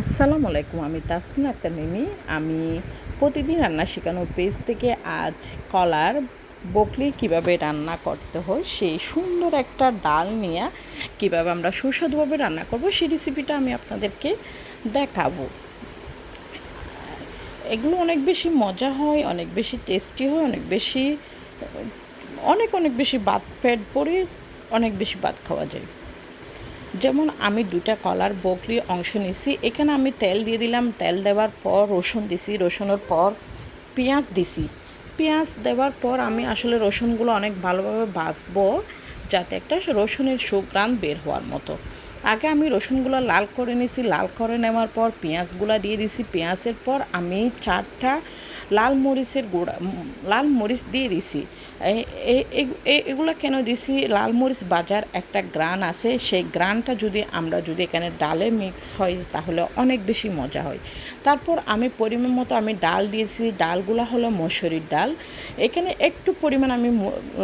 আসসালামু আলাইকুম, আমি তাসমিন আক্তার মিমি আমি প্রতিদিন রান্না শেখানোর পেজ থেকে আজ কলার বকলি কীভাবে রান্না করতে হয়, সেই সুন্দর একটা ডাল নিয়ে কীভাবে আমরা সুস্বাদুভাবে রান্না করব, সেই রেসিপিটা আমি আপনাদেরকে দেখাবো। এগুলো অনেক বেশি মজা হয়, অনেক বেশি টেস্টি হয়, অনেক বেশি, অনেক অনেক বেশি ভাত পেট পরে অনেক বেশি ভাত খাওয়া যায়। যেমন আমি দুটা কলার বকলি অংশ নিছি, এখানে আমি তেল দিয়ে দিলাম, তেল দেওয়ার পর রসুন দিছি, রসুনের পর পেঁয়াজ দিছি। পেঁয়াজ দেওয়ার পর আমি আসলে রসুনগুলো অনেক ভালোভাবে ভাজবো, যাতে একটা রসুনের সুগ্রান বের হওয়ার মতো। আগে আমি রসুনগুলো লাল করে নিছি, লাল করে নেওয়ার পর পেঁয়াজগুলো দিয়ে দিছি। পেঁয়াজের পর আমি চারটা লাল মরিচের গুঁড়া লাল মরিচ দিয়ে দিছি। এগুলো কেন দিছি? লাল মরিচ বাজার একটা গ্রান আছে, সেই গ্রানটা যদি আমরা যদি এখানে ডালে মিক্স হয়, তাহলে অনেক বেশি মজা হয়। তারপর আমি পরিমাণ মতো আমি ডাল দিয়েছি, ডালগুলা হলো মসুরির ডাল। এখানে একটু পরিমাণ আমি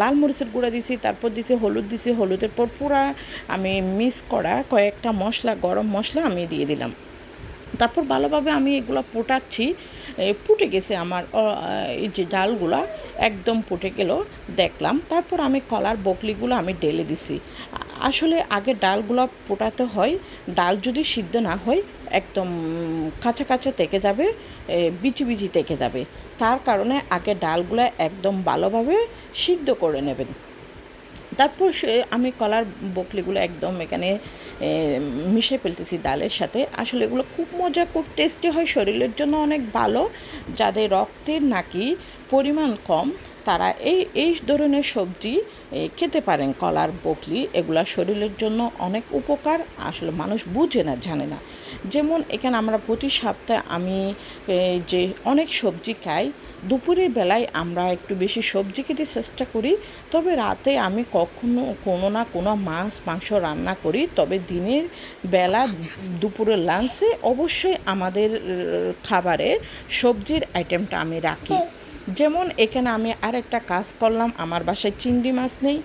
লাল মরিচের গুঁড়া দিছি, তারপর দিছি হলুদ দিছি, হলুদের পর পুরা আমি মিক্স করা কয়েকটা মশলা, গরম মশলা আমি দিয়ে দিলাম। তারপর ভালোভাবে আমি এগুলো পোটাচ্ছি। ফুটে গেছে আমার এই যে ডালগুলো, একদম ফুটে গেল, দেখলাম। তারপর আমি কলার বকলিগুলো আমি ঢেলে দিছি। আসলে আগে ডালগুলো পোটাতে হয়, ডাল যদি সিদ্ধ না হয়, একদম কাঁচা কাঁচা থেকে যাবে বিচি বিচি থেকে যাবে। তার কারণে আগে ডালগুলো একদম ভালোভাবে সিদ্ধ করে নেবেন। তারপর সে, আমি কলার বকলিগুলো একদম এখানে মিশে ফেলতেছি ডালের সাথে। আসলে এগুলো খুব মজা, খুব টেস্টি হয়, শরীরের জন্য অনেক ভালো। যাদের রক্তের নাকি পরিমাণ কম তারা এই এই ধরনের সবজি খেতে পারেন। কলার, বকলি, এগুলা শরীরের জন্য অনেক উপকার। আসলে মানুষ বুঝে না, জানে না। যেমন এখানে আমরা প্রতি সপ্তাহে আমি যে অনেক সবজি খাই, দুপুরের বেলায় আমরা একটু বেশি সবজি খেতে চেষ্টা করি। তবে রাতে আমি কখনো কোনো না কোনো মাছ, মাংস রান্না করি। তবে দিনের বেলা দুপুরের লাঞ্চে অবশ্যই আমাদের খাবারে সবজির আইটেমটা আমি রাখি। যেমন এখানে আমি আরেকটা কাজ করলাম, আমার বাসায় চিংড়ি মাছ নেই।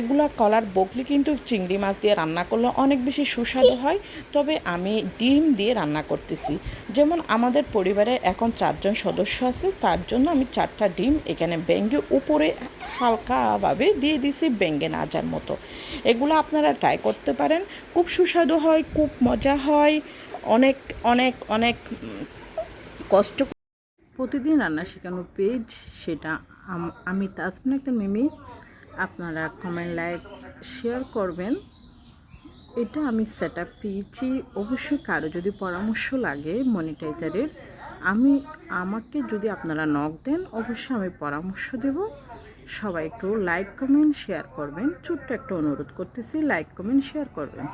এগুলা কলার বকলি কিন্তু চিংড়ি মাছ দিয়ে রান্না করলে অনেক বেশি সুস্বাদু হয়, তবে আমি ডিম দিয়ে রান্না করতেছি। যেমন আমাদের পরিবারে এখন চারজন সদস্য আছে, তার জন্য আমি চারটা ডিম এখানে ব্যাঙ্গে উপরে হালকাভাবে দিয়ে দিছি ব্যাঙ্গে না যার মতো। এগুলো আপনারা ট্রাই করতে পারেন। খুব সুস্বাদু হয়, খুব মজা হয়, অনেক অনেক অনেক কষ্ট প্রতিদিন রান্না শেখানো পেজ সেটা আমি তাজমিন একটা মিমি। আপনারা কমেন্ট লাইক শেয়ার করবেন। এটা আমি সেট আপ পেয়েছি। অবশ্যই কারও যদি পরামর্শ লাগে মনিটাইজারের আমি, আমাকে যদি আপনারা নক দেন, অবশ্যই আমি পরামর্শ দেব। সবাই একটু লাইক কমেন্ট শেয়ার করবেন। ছোট্ট একটা অনুরোধ করতেছি লাইক কমেন্ট শেয়ার করবেন।